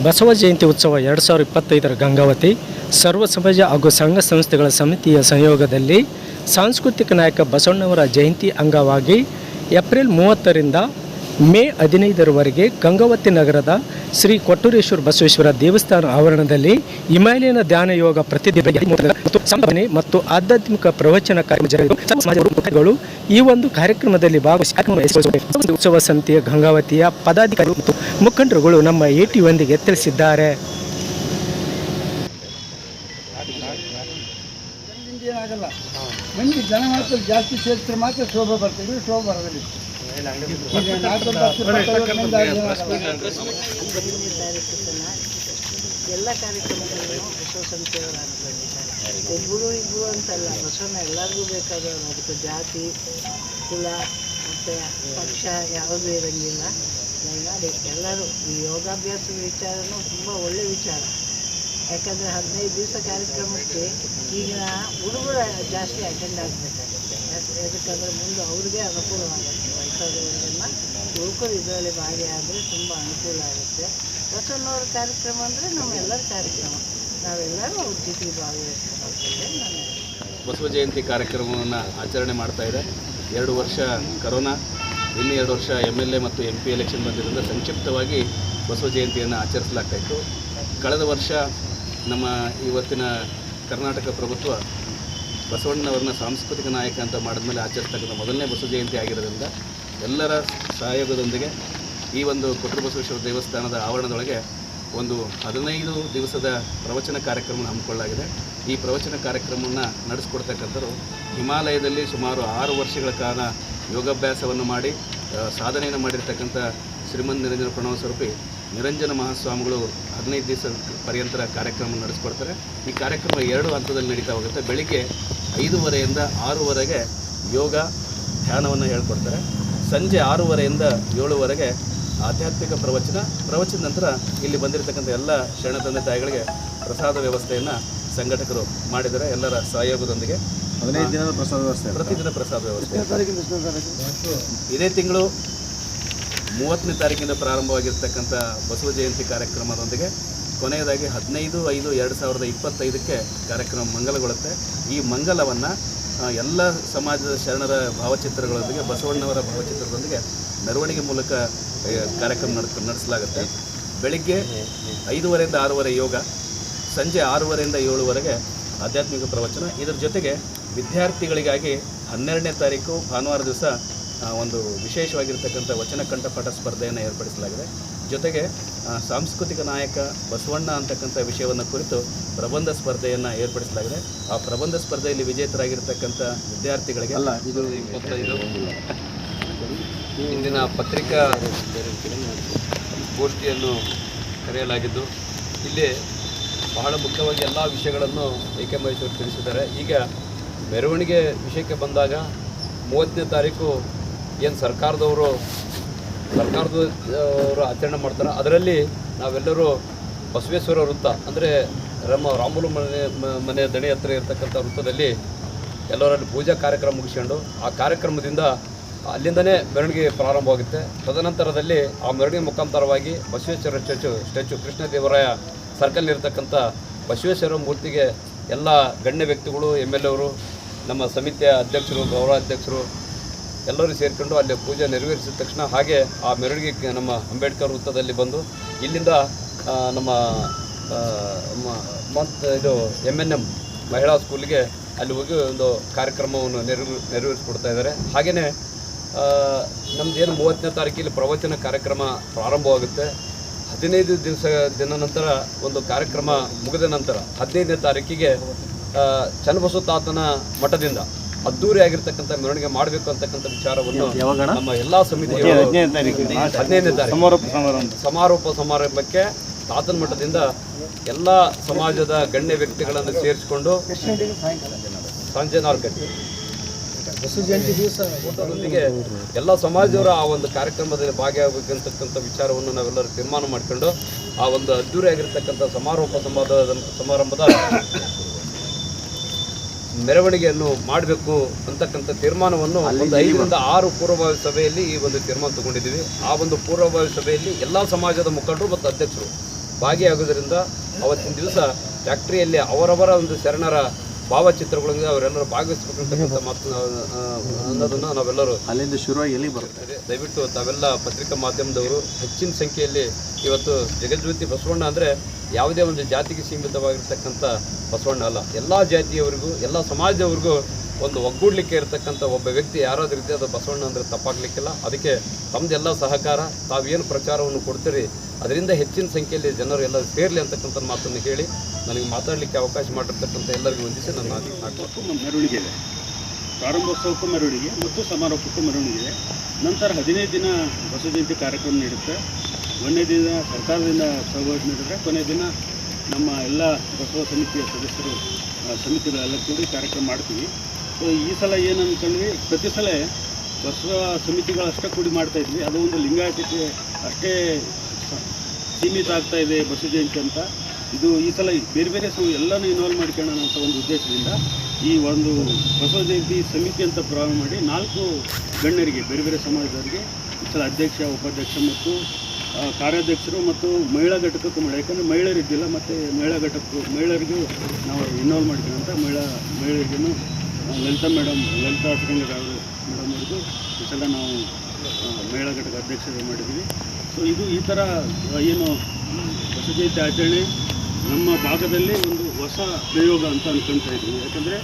ಬಸವ ಜಯಂತಿ ಉತ್ಸವ ಎರಡು ಸಾವಿರದ ಇಪ್ಪತ್ತೈದರ ಗಂಗಾವತಿ, ಸರ್ವ ಸಮಾಜ ಹಾಗೂ ಸಂಘ ಸಂಸ್ಥೆಗಳ ಸಮಿತಿಯ ಸಹಯೋಗದಲ್ಲಿ ಸಾಂಸ್ಕೃತಿಕ ನಾಯಕ ಬಸವಣ್ಣವರ ಜಯಂತಿ ಅಂಗವಾಗಿ ಏಪ್ರಿಲ್ ಮೂವತ್ತರಿಂದ ಮೇ ಹದಿನೈದರವರೆಗೆ ಗಂಗಾವತಿ ನಗರದ ಶ್ರೀ ಕೊಟ್ಟೂರೇಶ್ವರ ಬಸವೇಶ್ವರ ದೇವಸ್ಥಾನ ಆವರಣದಲ್ಲಿ ಹಿಮಾಲಯನ ಧ್ಯಾನ ಯೋಗ ಬೆಳಗ್ಗೆ ಮತ್ತು ಆಧ್ಯಾತ್ಮಿಕ ಪ್ರವಚನ ಕಾರ್ಯಗಳು ಈ ಒಂದು ಕಾರ್ಯಕ್ರಮದಲ್ಲಿ ಭಾಗವಹಿಸಿ ಉತ್ಸವ ಸಮಿತಿಯ ಗಂಗಾವತಿಯ ಪದಾಧಿಕಾರಿ ಮತ್ತು ಮುಖಂಡರುಗಳು ನಮ್ಮ ಏಟಿಯೊಂದಿಗೆ ತಿಳಿಸಿದ್ದಾರೆ. ಜಾಸ್ತಿ ಮಾತ್ರ ಶೋಭೆ ಬರ್ತದೆ. ಶೋಭೆ ಬರೋದಿಲ್ಲ. ಎಲ್ಲ ಕಾರ್ಯಕ್ರಮಗಳನ್ನು ಬಸವಸಂತೆಯವರು ಹಾಕ್ಕೊಂಡಿದ್ದಾರೆ ಒಬ್ಬರು ಇಬ್ಬರು ಅಂತಲ್ಲ ಬಸವನ ಎಲ್ಲರಿಗೂ ಬೇಕಾದವರು ಅದಕ್ಕೆ ಜಾತಿ ಕುಲ ಮತ್ತು ಪಕ್ಷ ಯಾವುದೂ ಇರೋಂಗಿಲ್ಲ ದಯಮಾಡಿ ಎಲ್ಲರೂ ಈ ಯೋಗಾಭ್ಯಾಸದ ವಿಚಾರನೂ ತುಂಬ ಒಳ್ಳೆಯ ವಿಚಾರ ಯಾಕಂದರೆ ಹದಿನೈದು ದಿವಸ ಕಾರ್ಯಕ್ರಮಕ್ಕೆ ಈಗಿನ ಹುಡುಗರು ಜಾಸ್ತಿ ಅಟೆಂಡ್ ಆಗಬೇಕಾಗುತ್ತೆ ಯಾಕಂದರೆ ಮುಂದೆ ಅವ್ರಿಗೆ ಅನುಕೂಲವಾಗುತ್ತೆ ವಯಸ್ಸಾದವರೆಲ್ಲ ಯುವಕರು ಇದರಲ್ಲಿ ಭಾಗಿಯಾದರೆ ತುಂಬ ಅನುಕೂಲ ಆಗುತ್ತೆ. ಬಸವಣ್ಣವ್ರ ಕಾರ್ಯಕ್ರಮ ಅಂದರೆ ನಮ್ಮೆಲ್ಲರ ಕಾರ್ಯಕ್ರಮ. ನಾವೆಲ್ಲರೂ ಅವ್ರ ಜೊತೆಗೆ ಭಾಗವಹಿಸ್ತಾರೆ ಬಸವ ಜಯಂತಿ ಕಾರ್ಯಕ್ರಮವನ್ನು ಆಚರಣೆ ಮಾಡ್ತಾ ಇದೆ. ಎರಡು ವರ್ಷ ಕರೋನಾ, ಇನ್ನು ಎರಡು ವರ್ಷ ಎಂ ಎಲ್ ಎ ಮತ್ತು ಎಂ ಪಿ ಎಲೆಕ್ಷನ್ ಬಂದಿದ್ದರಿಂದ ಸಂಕ್ಷಿಪ್ತವಾಗಿ ಬಸವ ಜಯಂತಿಯನ್ನು ಆಚರಿಸಲಾಗ್ತಾಯಿತ್ತು ಕಳೆದ ವರ್ಷ ನಮ್ಮ ಇವತ್ತಿನ ಕರ್ನಾಟಕ ಪ್ರಭುತ್ವ ಬಸವಣ್ಣವರನ್ನ ಸಾಂಸ್ಕೃತಿಕ ನಾಯಕ ಅಂತ ಮಾಡಿದ್ಮೇಲೆ ಆಚರಿಸ್ತಕ್ಕಂಥ ಮೊದಲನೇ ಬಸವ ಜಯಂತಿ ಆಗಿರೋದ್ರಿಂದ ಎಲ್ಲರ ಸಹಯೋಗದೊಂದಿಗೆ ಈ ಒಂದು ಕೊಟ್ಟರಬಸವೇಶ್ವರ ದೇವಸ್ಥಾನದ ಆವರಣದೊಳಗೆ ಒಂದು ಹದಿನೈದು ದಿವಸದ ಪ್ರವಚನ ಕಾರ್ಯಕ್ರಮ ಹಮ್ಮಿಕೊಳ್ಳಲಾಗಿದೆ. ಈ ಪ್ರವಚನ ಕಾರ್ಯಕ್ರಮವನ್ನು ನಡೆಸ್ಕೊಡ್ತಕ್ಕಂಥವ್ರು ಹಿಮಾಲಯದಲ್ಲಿ ಸುಮಾರು ಆರು ವರ್ಷಗಳ ಕಾಲ ಯೋಗಾಭ್ಯಾಸವನ್ನು ಮಾಡಿ ಸಾಧನೆಯನ್ನು ಮಾಡಿರ್ತಕ್ಕಂಥ ಶ್ರೀಮಂತ ನಿರಂಜನ ಪ್ರಣವ ಸ್ವರೂಪಿ ನಿರಂಜನ ಮಹಾಸ್ವಾಮಿಗಳು ಹದಿನೈದು ದಿವಸ ಪರ್ಯಂತರ ಕಾರ್ಯಕ್ರಮ ನಡೆಸ್ಕೊಡ್ತಾರೆ. ಈ ಕಾರ್ಯಕ್ರಮ ಎರಡು ಹಂತದಲ್ಲಿ ನಡೀತಾ ಹೋಗುತ್ತೆ. ಬೆಳಿಗ್ಗೆ ಐದೂವರೆಯಿಂದ ಆರೂವರೆಗೆ ಯೋಗ ಧ್ಯಾನವನ್ನು ಹೇಳ್ಕೊಡ್ತಾರೆ. ಸಂಜೆ ಆರೂವರೆಯಿಂದ ಏಳುವರೆಗೆ ಆಧ್ಯಾತ್ಮಿಕ ಪ್ರವಚನ ಪ್ರವಚನ ನಂತರ ಇಲ್ಲಿ ಬಂದಿರತಕ್ಕಂಥ ಎಲ್ಲ ಶರಣ ತಂದೆ ತಾಯಿಗಳಿಗೆ ಪ್ರಸಾದ ವ್ಯವಸ್ಥೆಯನ್ನು ಸಂಘಟಕರು ಮಾಡಿದರೆ ಎಲ್ಲರ ಸಹಯೋಗದೊಂದಿಗೆ. ಹದಿನೈದು ದಿನದ ಪ್ರಸಾದ ವ್ಯವಸ್ಥೆ ಪ್ರತಿದಿನ ಪ್ರಸಾದ ವ್ಯವಸ್ಥೆ. ಇದೇ ತಿಂಗಳು ಮೂವತ್ತನೇ ತಾರೀಕಿಂದ ಪ್ರಾರಂಭವಾಗಿರ್ತಕ್ಕಂಥ ಬಸವ ಜಯಂತಿ ಕಾರ್ಯಕ್ರಮದೊಂದಿಗೆ ಕೊನೆಯದಾಗಿ ಹದಿನೈದು ಐದು ಎರಡು ಸಾವಿರದ ಇಪ್ಪತ್ತೈದಕ್ಕೆ ಕಾರ್ಯಕ್ರಮ ಮಂಗಲಗೊಳ್ಳುತ್ತೆ. ಈ ಮಂಗಲವನ್ನು ಎಲ್ಲ ಸಮಾಜದ ಶರಣರ ಭಾವಚಿತ್ರಗಳೊಂದಿಗೆ, ಬಸವಣ್ಣವರ ಭಾವಚಿತ್ರದೊಂದಿಗೆ ಮೆರವಣಿಗೆ ಮೂಲಕ ಕಾರ್ಯಕ್ರಮ ನಡ್ ನಡೆಸಲಾಗುತ್ತೆ. ಬೆಳಿಗ್ಗೆ ಐದೂವರೆಯಿಂದ ಆರೂವರೆ ಯೋಗ, ಸಂಜೆ ಆರೂವರೆಯಿಂದ ಏಳುವರೆಗೆ ಆಧ್ಯಾತ್ಮಿಕ ಪ್ರವಚನ. ಇದರ ಜೊತೆಗೆ ವಿದ್ಯಾರ್ಥಿಗಳಿಗಾಗಿ ಹನ್ನೆರಡನೇ ತಾರೀಕು, ಭಾನುವಾರ ದಿವಸ ಒಂದು ವಿಶೇಷವಾಗಿರ್ತಕ್ಕಂಥ ವಚನ ಕಂಠಪಾಠ ಸ್ಪರ್ಧೆಯನ್ನು ಏರ್ಪಡಿಸಲಾಗಿದೆ. ಜೊತೆಗೆ ಸಾಂಸ್ಕೃತಿಕ ನಾಯಕ ಬಸವಣ್ಣ ಅಂತಕ್ಕಂಥ ವಿಷಯವನ್ನು ಕುರಿತು ಪ್ರಬಂಧ ಸ್ಪರ್ಧೆಯನ್ನು ಏರ್ಪಡಿಸಲಾಗಿದೆ. ಆ ಪ್ರಬಂಧ ಸ್ಪರ್ಧೆಯಲ್ಲಿ ವಿಜೇತರಾಗಿರ್ತಕ್ಕಂಥ ವಿದ್ಯಾರ್ಥಿಗಳಿಗೆ ಅಲ್ಲ ಇದು ಇಂದಿನ ಪತ್ರಿಕಾ ಗೋಷ್ಠಿಯನ್ನು ಕರೆಯಲಾಗಿದ್ದು ಇಲ್ಲಿ ಬಹಳ ಮುಖ್ಯವಾಗಿ ಎಲ್ಲ ವಿಷಯಗಳನ್ನು ಎ ಕೆ ಮಹೇಶ್ವರ್ ತಿಳಿಸಿದ್ದಾರೆ. ಈಗ ಮೆರವಣಿಗೆ ವಿಷಯಕ್ಕೆ ಬಂದಾಗ ಮೂವತ್ತನೇ ತಾರೀಕು ಏನು ಸರ್ಕಾರದವರು ಸರ್ಕಾರದ ಅವರು ಆಚರಣೆ ಮಾಡ್ತಾರೆ, ಅದರಲ್ಲಿ ನಾವೆಲ್ಲರೂ ಬಸವೇಶ್ವರ ವೃತ್ತ, ಅಂದರೆ ರಮ ರಾಮುಲು ಮನೆ ಮನೆ ದಣಿ ಹತ್ರ ಇರತಕ್ಕಂಥ ವೃತ್ತದಲ್ಲಿ ಎಲ್ಲರಲ್ಲಿ ಪೂಜಾ ಕಾರ್ಯಕ್ರಮ ಮುಗಿಸ್ಕೊಂಡು, ಆ ಕಾರ್ಯಕ್ರಮದಿಂದ ಅಲ್ಲಿಂದನೇ ಮೆರವಣಿಗೆ ಪ್ರಾರಂಭವಾಗುತ್ತೆ. ತದನಂತರದಲ್ಲಿ ಆ ಮೆರವಣಿಗೆ ಮುಖಾಂತರವಾಗಿ Basaveshwara statue statue Krishnadevaraya circle ಇರತಕ್ಕಂಥ ಬಸವೇಶ್ವರ ಮೂರ್ತಿಗೆ ಎಲ್ಲ ಗಣ್ಯ ವ್ಯಕ್ತಿಗಳು, ಎಂ ಎಲ್ ಎವರು ನಮ್ಮ ಸಮಿತಿಯ ಅಧ್ಯಕ್ಷರು, ಗೌರವಾಧ್ಯಕ್ಷರು ಎಲ್ಲರೂ ಸೇರಿಕೊಂಡು ಅಲ್ಲಿ ಪೂಜೆ ನೆರವೇರಿಸಿದ ತಕ್ಷಣ ಹಾಗೆ ಆ ಮೆರವಣಿಗೆ ನಮ್ಮ ಅಂಬೇಡ್ಕರ್ ವೃತ್ತದಲ್ಲಿ ಬಂದು ಇಲ್ಲಿಂದ ನಮ್ಮ ಮತ್ತು ಇದು ಎಂ ಎನ್ ಎಂ ಮಹಿಳಾ ಸ್ಕೂಲಿಗೆ ಅಲ್ಲಿ ಹೋಗಿ ಒಂದು ಕಾರ್ಯಕ್ರಮವನ್ನು ನೆರವು, ನೆರವೇರಿಸ್ಕೊಡ್ತಾ ಇದ್ದಾರೆ. ಹಾಗೆಯೇ ನಮ್ಮದೇನು ಮೂವತ್ತನೇ ತಾರೀಕಿಲ್ಲಿ ಪ್ರವಚನ ಕಾರ್ಯಕ್ರಮ ಪ್ರಾರಂಭವಾಗುತ್ತೆ. ಹದಿನೈದು ದಿವಸ, ದಿನ ನಂತರ ಒಂದು ಕಾರ್ಯಕ್ರಮ ಮುಗಿದ ನಂತರ ಹದಿನೈದನೇ ತಾರೀಕಿಗೆ ಚನ್ನಬಸವ ತಾತನ ಮಠದಿಂದ ಅದ್ದೂರಿ ಆಗಿರ್ತಕ್ಕಂಥ ಮೆರವಣಿಗೆ ಮಾಡಬೇಕು ಅಂತಕ್ಕಂಥ ವಿಚಾರವನ್ನು ನಮ್ಮ ಎಲ್ಲಾ ಸಮಿತಿ ಹದಿನೈದನೇ ತಾರೀಕು. ಸಮಾರೋಪ ಸಮಾರಂಭ. ಸಮಾರೋಪ ಸಮಾರಂಭಕ್ಕೆ ತಾತನ ಮಠದಿಂದ ಎಲ್ಲ ಸಮಾಜದ ಗಣ್ಯ ವ್ಯಕ್ತಿಗಳನ್ನು ಸೇರಿಸಿಕೊಂಡು ಸಂಜೆ ನಾಲ್ಕು ಗಂಟೆ ಬಸವ ಜಯಂತಿ ದಿವಸ ಅದರೊಂದಿಗೆ ಎಲ್ಲ ಸಮಾಜದವರ ಆ ಒಂದು ಕಾರ್ಯಕ್ರಮದಲ್ಲಿ ಭಾಗಿಯಾಗಬೇಕಂತಕ್ಕಂಥ ವಿಚಾರವನ್ನು ನಾವೆಲ್ಲರೂ ತೀರ್ಮಾನ ಮಾಡಿಕೊಂಡು ಆ ಒಂದು ಅದ್ದೂರಿಯಾಗಿರ್ತಕ್ಕಂಥ ಸಮಾರೋಪ ಸಮಾರಂಭದ ಮೆರವಣಿಗೆಯನ್ನು ಮಾಡಬೇಕು ಅಂತಕ್ಕಂಥ ತೀರ್ಮಾನವನ್ನು ಒಂದು ಐದರಿಂದ ಆರು ಪೂರ್ವಭಾವಿ ಸಭೆಯಲ್ಲಿ ಈ ಒಂದು ತೀರ್ಮಾನ ತಗೊಂಡಿದ್ದೀವಿ. ಆ ಒಂದು ಪೂರ್ವಭಾವಿ ಸಭೆಯಲ್ಲಿ ಎಲ್ಲ ಸಮಾಜದ ಮುಖಂಡರು ಮತ್ತು ಅಧ್ಯಕ್ಷರು ಭಾಗಿಯಾಗೋದ್ರಿಂದ ಅವತ್ತಿನ ದಿವಸ ಫ್ಯಾಕ್ಟ್ರಿಯಲ್ಲಿ ಅವರವರ ಒಂದು ಶರಣರ ಭಾವಚಿತ್ರಗಳಿಂದ ಅವರೆಲ್ಲರೂ ಭಾಗವಹಿಸಬೇಕಂತ ಮಾತು ಅನ್ನೋದನ್ನ ನಾವೆಲ್ಲರೂ ಅಲ್ಲಿಂದ ಶುರುವಾಗಿ ಎಲ್ಲಿ ಬರುತ್ತೆ ದಯವಿಟ್ಟು ತಾವೆಲ್ಲ ಪತ್ರಿಕಾ ಮಾಧ್ಯಮದವರು ಹೆಚ್ಚಿನ ಸಂಖ್ಯೆಯಲ್ಲಿ ಇವತ್ತು ಜಗಜ್ಯೋತಿ ಬಸವಣ್ಣ ಅಂದರೆ ಯಾವುದೇ ಒಂದು ಜಾತಿಗೆ ಸೀಮಿತವಾಗಿರ್ತಕ್ಕಂಥ ಬಸವಣ್ಣ ಅಲ್ಲ. ಎಲ್ಲ ಜಾತಿಯವರಿಗೂ ಎಲ್ಲ ಸಮಾಜದವ್ರಿಗೂ ಒಂದು ಒಗ್ಗೂಡ್ಲಿಕ್ಕೆ ಇರತಕ್ಕಂಥ ಒಬ್ಬ ವ್ಯಕ್ತಿ ಯಾರಾದ್ರೂ ರೀತಿ ಅದು ಬಸವಣ್ಣ ಅಂದರೆ ತಪ್ಪಾಗ್ಲಿಕ್ಕಿಲ್ಲ. ಅದಕ್ಕೆ ತಮ್ಮದೆಲ್ಲ ಸಹಕಾರ, ತಾವೇನು ಪ್ರಚಾರವನ್ನು ಕೊಡ್ತೀರಿ, ಅದರಿಂದ ಹೆಚ್ಚಿನ ಸಂಖ್ಯೆಯಲ್ಲಿ ಜನರು ಎಲ್ಲ ಸೇರಲಿ ಅಂತಕ್ಕಂಥ ಮಾತನ್ನು ಹೇಳಿ, ನನಗೆ ಮಾತಾಡಲಿಕ್ಕೆ ಅವಕಾಶ ಮಾಡಿರ್ತಕ್ಕಂಥ ಎಲ್ಲರಿಗೂ ವಂದಿಸಿ ನನ್ನ ನಾಲ್ಕು ಮೆರವಣಿಗೆ ಇದೆ. ಪ್ರಾರಂಭೋತ್ಸವಕ್ಕೂ ಮೆರವಣಿಗೆ, ಮತ್ತು ಸಮಾರೋಪಕ್ಕೂ ಮೆರವಣಿಗೆ ಇದೆ. ನಂತರ ಹದಿನೈದು ದಿನ ಬಸವ ಜಯಂತಿ ಕಾರ್ಯಕ್ರಮ ನೀಡುತ್ತೆ. ಒಂದನೇ ದಿನ ಸರ್ಕಾರದಿಂದ ಸಹಭಾಗಿ ನೀಡಿದ್ರೆ ಕೊನೆಯ ದಿನ ನಮ್ಮ ಎಲ್ಲ ಬಸವ ಸಮಿತಿಯ ಸದಸ್ಯರು ಸಮಿತಿಗಳೆಲ್ಲ ಕೂಡಿ ಕಾರ್ಯಕ್ರಮ ಮಾಡ್ತೀವಿ. ಈ ಸಲ ಏನು ಅಂದ್ಕೊಂಡ್ವಿ ಪ್ರತಿ ಸಲ ಬಸವ ಸಮಿತಿಗಳಷ್ಟೇ ಕೂಡಿ ಮಾಡ್ತಾ ಇದ್ವಿ. ಅದು ಒಂದು ಲಿಂಗಾಯತಕ್ಕೆ ಅಷ್ಟೇ ಸ- ಸೀಮಿತ ಆಗ್ತಾ ಇದೆ ಬಸವ ಜಯಂತಿ ಅಂತ. ಇದು ಈ ಸಲ ಬೇರೆ ಬೇರೆ ಸಮ, ಎಲ್ಲನೂ ಇನ್ವಾಲ್ವ್ ಮಾಡ್ಕೊಳ್ಳೋಣ ಅಂತ ಒಂದು ಉದ್ದೇಶದಿಂದ ಈ ಒಂದು ಬಸವ ಜಯಂತಿ ಸಮಿತಿ ಅಂತ ಪ್ರಾರಂಭ ಮಾಡಿ ನಾಲ್ಕು ಗಣ್ಯರಿಗೆ, ಬೇರೆ ಬೇರೆ ಸಮಾಜದವರಿಗೆ, ಈ ಸಲ ಅಧ್ಯಕ್ಷ, ಉಪಾಧ್ಯಕ್ಷ ಮತ್ತು ಕಾರ್ಯಾಧ್ಯಕ್ಷರು ಮತ್ತು ಮಹಿಳಾ ಘಟಕಕ್ಕೂ ಮಾಡಿ. ಯಾಕಂದರೆ ಮಹಿಳೆಯರಿದ್ದಿಲ್ಲ, ಮತ್ತು ಮಹಿಳಾ ಘಟಕ ಮಹಿಳೆಯರಿಗೂ ನಾವು ಇನ್ವಾಲ್ವ್ ಮಾಡ್ತೀವಿ ಅಂತ ಮಹಿಳಾ ಮಹಿಳೆಯರಿಗೂ ಲಲಿತಾ ಮೇಡಮ್, ಲಲಿತಾ ಅವರು ಮೇಡಮ್ ಅವ್ರಿಗೂ ಈ ಸಲ ನಾವು ಮಹಿಳಾ ಘಟಕ ಅಧ್ಯಕ್ಷರು ಮಾಡಿದ್ದೀವಿ. ಸೊ ಇದು ಈ ಥರ ಏನು ಹೊಸ ಆಚರಣೆ, ನಮ್ಮ ಭಾಗದಲ್ಲಿ ಒಂದು ಹೊಸ ಪ್ರಯೋಗ ಅಂತ ಅಂದ್ಕೊಳ್ತಾ ಇದ್ದೀವಿ ಯಾಕಂದರೆ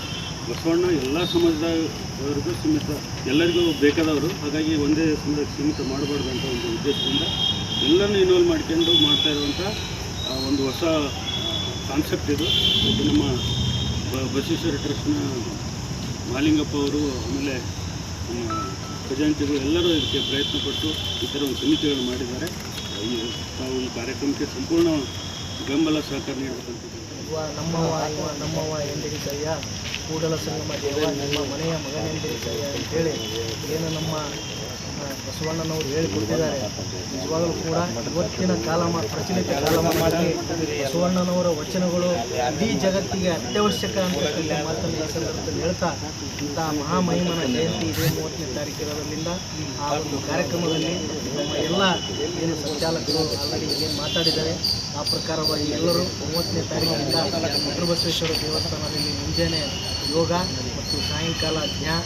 ಬಸವಣ್ಣ ಎಲ್ಲ ಸಮಾಜದವರಿಗೂ ಸೀಮಿತ, ಎಲ್ಲರಿಗೂ ಬೇಕಾದವರು. ಹಾಗಾಗಿ ಒಂದೇ ಸಮಾಜಕ್ಕೆ ಸೀಮಿತ ಮಾಡಬಾರ್ದು ಅಂತ ಒಂದು ಉದ್ದೇಶದಿಂದ ಎಲ್ಲರನ್ನೂ ಇನ್ವಾಲ್ವ್ ಮಾಡ್ಕೊಂಡು ಮಾಡ್ತಾ ಇರುವಂಥ ಒಂದು ಹೊಸ ಕಾನ್ಸೆಪ್ಟ್ ಇದು. ಇದು ನಮ್ಮ ಬಸವೇಶ್ವರ ಟ್ರಸ್ಟ್ನ ಮಾಲಿಂಗಪ್ಪ ಅವರು, ಆಮೇಲೆ ನಮ್ಮ ಖಜಾಂಚಿಗಳು ಎಲ್ಲರೂ ಇದಕ್ಕೆ ಪ್ರಯತ್ನಪಟ್ಟು ಈ ಥರ ಒಂದು ಸಮಿತಿಗಳನ್ನು ಮಾಡಿದ್ದಾರೆ. ಈ ತಾವು ಕಾರ್ಯಕ್ರಮಕ್ಕೆ ಸಂಪೂರ್ಣ ಬೆಂಬಲ ಸಹಕಾರ ನೀಡಬೇಕಂತ ನಮ್ಮವ ನಮ್ಮವ ಎಂದಿರಿಸಯ್ಯ ಕೂಡಲ ಸಂಗಮ ದೇವ, ನಮ್ಮ ಮನೆಯ ಮಗನೆಂದಿರಿಸಯ್ಯ ಅಂತೇಳಿ ಏನು ನಮ್ಮ ಬಸವಣ್ಣನವರು ಹೇಳಿಕೊಟ್ಟಿದ್ದಾರೆ. ನಿಜವಾಗಲೂ ಕೂಡ ಇವತ್ತಿನ ಕಾಲಮ ಪ್ರಚಲಿತ ಕಾಲಮಾನದಲ್ಲಿ ಬಸವಣ್ಣನವರ ವಚನಗಳು ಇಡೀ ಜಗತ್ತಿಗೆ ಅತ್ಯವಶ್ಯಕ ಅಂತಕ್ಕಂಥ ಮಾತನ್ನು ಈ ಸಂದರ್ಭದಲ್ಲಿ ಹೇಳ್ತಾ ಇಂಥ ಮಹಾಮಹಿಮನ ಜಯಂತಿ ಇದೆ ಮೂವತ್ತನೇ ತಾರೀಕಿರೋದ್ರಿಂದ ಆ ಒಂದು ಕಾರ್ಯಕ್ರಮದಲ್ಲಿ ನಮ್ಮ ಎಲ್ಲ ಏನು ಸಂಚಾಲಕರು ಆಲ್ರೆಡಿ ಏನು ಮಾತಾಡಿದ್ದಾರೆ. ಆ ಪ್ರಕಾರವಾಗಿ ಎಲ್ಲರೂ ಮೂವತ್ತನೇ ತಾರೀಕಿನಿಂದ ಮುದ್ರಬಸವೇಶ್ವರ ದೇವಸ್ಥಾನದಲ್ಲಿ ಮುಂಜಾನೆ ಯೋಗ ಮತ್ತು ಸಾಯಂಕಾಲ ಧ್ಯಾ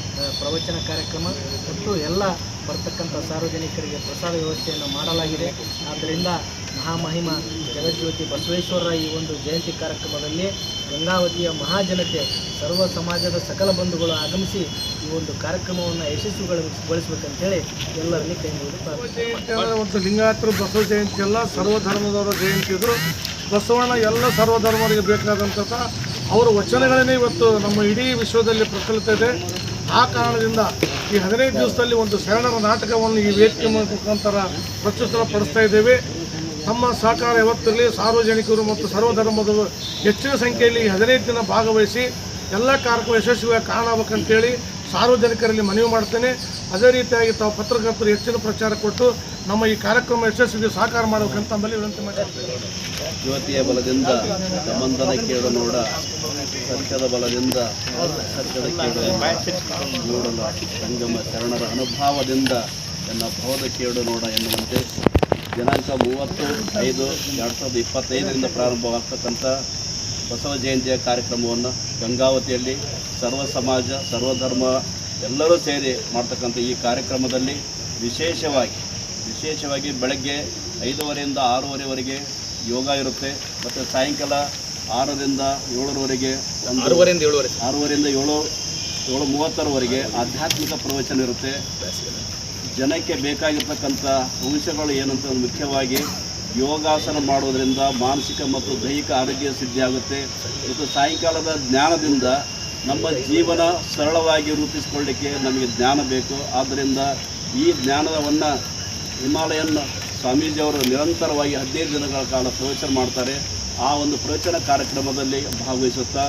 ಪ್ರವಚನ ಕಾರ್ಯಕ್ರಮ ಮತ್ತು ಎಲ್ಲ ಬರ್ತಕ್ಕಂಥ ಸಾರ್ವಜನಿಕರಿಗೆ ಪ್ರಸಾದ ವ್ಯವಸ್ಥೆಯನ್ನು ಮಾಡಲಾಗಿದೆ. ಆದ್ದರಿಂದ ಮಹಾಮಹಿಮ ಜಗಜ್ಯೋತಿ ಬಸವೇಶ್ವರರ ಈ ಒಂದು ಜಯಂತಿ ಕಾರ್ಯಕ್ರಮದಲ್ಲಿ ಗಂಗಾವತಿಯ ಮಹಾಜನತೆ, ಸರ್ವ ಸಮಾಜದ ಸಕಲ ಬಂಧುಗಳು ಆಗಮಿಸಿ ಈ ಒಂದು ಕಾರ್ಯಕ್ರಮವನ್ನು ಯಶಸ್ವಿಗೊಳಿಸಬೇಕಂತೇಳಿ ಎಲ್ಲರಲ್ಲಿ ಕೈ ಮುಗಿದು ಒಂದು ಲಿಂಗಾಯತರು ಬಸವ ಜಯಂತಿ ಎಲ್ಲ ಸರ್ವಧರ್ಮದವರ ಜಯಂತಿ ಇದ್ದರು ಬಸವಣ್ಣ ಎಲ್ಲ ಸರ್ವಧರ್ಮರಿಗೆ ಬೇಕಾದಂಥ ಅವರ ವಚನಗಳನ್ನೇ ಇವತ್ತು ನಮ್ಮ ಇಡೀ ವಿಶ್ವದಲ್ಲಿ ಪ್ರಚಲಿತ ಇದೆ. ಆ ಕಾರಣದಿಂದ ಈ ಹದಿನೈದು ದಿವಸದಲ್ಲಿ ಒಂದು ಶರಣರ ನಾಟಕವನ್ನು ಈ ವೇದಿಕೆ ಮುಖಾಂತರ ಪ್ರಸ್ತುತ ಪಡಿಸ್ತಾ ಇದ್ದೇವೆ. ತಮ್ಮ ಸಹಕಾರ ಯಾವತ್ತಿರಲಿ ಸಾರ್ವಜನಿಕರು ಮತ್ತು ಸರ್ವಧರ್ಮದವರು ಹೆಚ್ಚಿನ ಸಂಖ್ಯೆಯಲ್ಲಿ ಈ ಹದಿನೈದು ದಿನ ಭಾಗವಹಿಸಿ ಎಲ್ಲ ಕಾರ್ಯಕ್ರಮ ಯಶಸ್ವಿಯಾಗಿ ಕಾಣಬೇಕಂತೇಳಿ ಸಾರ್ವಜನಿಕರಲ್ಲಿ ಮನವಿ ಮಾಡ್ತೇನೆ. ಅದೇ ರೀತಿಯಾಗಿ ತಾವು ಪತ್ರಕರ್ತರು ಹೆಚ್ಚಿನ ಪ್ರಚಾರ ಕೊಟ್ಟು ನಮ್ಮ ಈ ಕಾರ್ಯಕ್ರಮ ಯಶಸ್ವಿಗೆ ಸಹಕಾರ ಮಾಡಬೇಕಂತ ನಮ್ಮಲ್ಲಿ ವಿನಂತಿ ಮಾಡ್ತೀನಿ ಜ್ಯೋತಿಯ ಬಲದಿಂದ ಸಂಬಂಧನ ಕೇಳ ನೋಡ ಸತ್ಯದ ಬಲದಿಂದ ಸತ್ಯದ ಕೇಳ ನೋಡಲು ಸಂಗಮ ಶರಣರ ಅನುಭಾವದಿಂದ ಎನ್ನ ಬೋಧ ಕೇಳು ನೋಡ ಎನ್ನುವಂತೆ ದಿನಾಂಕ ಮೂವತ್ತು, ಐದು, ಎರಡು ಸಾವಿರದ ಇಪ್ಪತ್ತೈದರಿಂದ ಪ್ರಾರಂಭವಾಗ್ತಕ್ಕಂಥ ಬಸವ ಜಯಂತಿಯ ಕಾರ್ಯಕ್ರಮವನ್ನು ಗಂಗಾವತಿಯಲ್ಲಿ ಸರ್ವ ಸಮಾಜ, ಸರ್ವಧರ್ಮ ಎಲ್ಲರೂ ಸೇರಿ ಮಾಡ್ತಕ್ಕಂಥ ಈ ಕಾರ್ಯಕ್ರಮದಲ್ಲಿ ವಿಶೇಷವಾಗಿ ವಿಶೇಷವಾಗಿ ಬೆಳಗ್ಗೆ ಐದೂವರೆಯಿಂದ ಆರೂವರೆವರೆಗೆ ಯೋಗ ಇರುತ್ತೆ. ಮತ್ತು ಸಾಯಂಕಾಲ ಆರರಿಂದ ಏಳರವರೆಗೆ ಆರೂವರೆಯಿಂದ ಏಳುವರೆ ಆರೂವರೆಯಿಂದ ಏಳು ಏಳು ಮೂವತ್ತರವರೆಗೆ ಆಧ್ಯಾತ್ಮಿಕ ಪ್ರವಚನ ಇರುತ್ತೆ. ಜನಕ್ಕೆ ಬೇಕಾಗಿರ್ತಕ್ಕಂಥ ಅಂಶಗಳು ಏನಂತ ಮುಖ್ಯವಾಗಿ ಯೋಗಾಸನ ಮಾಡೋದರಿಂದ ಮಾನಸಿಕ ಮತ್ತು ದೈಹಿಕ ಆರೋಗ್ಯ ಸಿದ್ಧಿಯಾಗುತ್ತೆ. ಮತ್ತು ಸಾಯಂಕಾಲದ ಜ್ಞಾನದಿಂದ ನಮ್ಮ ಜೀವನ ಸರಳವಾಗಿ ರೂಪಿಸಿಕೊಳ್ಳಿಕ್ಕೆ ನಮಗೆ ಜ್ಞಾನ ಬೇಕು. ಆದ್ದರಿಂದ ಈ ಜ್ಞಾನವನ್ನು ಹಿಮಾಲಯನ್ ಸ್ವಾಮೀಜಿಯವರು ನಿರಂತರವಾಗಿ ಹದಿನೈದು ದಿನಗಳ ಕಾಲ ಪ್ರವಚನ ಮಾಡ್ತಾರೆ. ಆ ಒಂದು ಪ್ರವಚನ ಕಾರ್ಯಕ್ರಮದಲ್ಲಿ ಭಾಗವಹಿಸುತ್ತಾ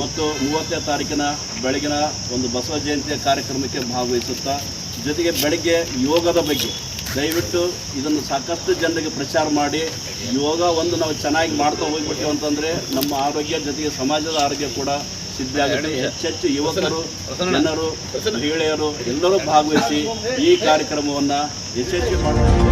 ಮತ್ತು ಮೂವತ್ತನೇ ತಾರೀಕಿನ ಬೆಳಗಿನ ಒಂದು ಬಸವ ಜಯಂತಿಯ ಕಾರ್ಯಕ್ರಮಕ್ಕೆ ಭಾಗವಹಿಸುತ್ತಾ, ಜೊತೆಗೆ ಬೆಳಗ್ಗೆ ಯೋಗದ ಬಗ್ಗೆ ದಯವಿಟ್ಟು ಇದನ್ನು ಸಾಕಷ್ಟು ಜನರಿಗೆ ಪ್ರಚಾರ ಮಾಡಿ. ಯೋಗ ಒಂದು ನಾವು ಚೆನ್ನಾಗಿ ಮಾಡ್ತಾ ಹೋಗ್ಬಿಟ್ಟೆವು ಅಂತಂದರೆ ನಮ್ಮ ಆರೋಗ್ಯ ಜೊತೆಗೆ ಸಮಾಜದ ಆರೋಗ್ಯ ಕೂಡ ಸಿದ್ಧ ಆಗುತ್ತೆ. ಹೆಚ್ಚೆಚ್ಚು ಯುವಕರು ಜನರು ಮಹಿಳೆಯರು ಎಲ್ಲರೂ ಭಾಗವಹಿಸಿ ಈ ಕಾರ್ಯಕ್ರಮವನ್ನು ಯಶಸ್ವಿ ಮಾಡಬೇಕು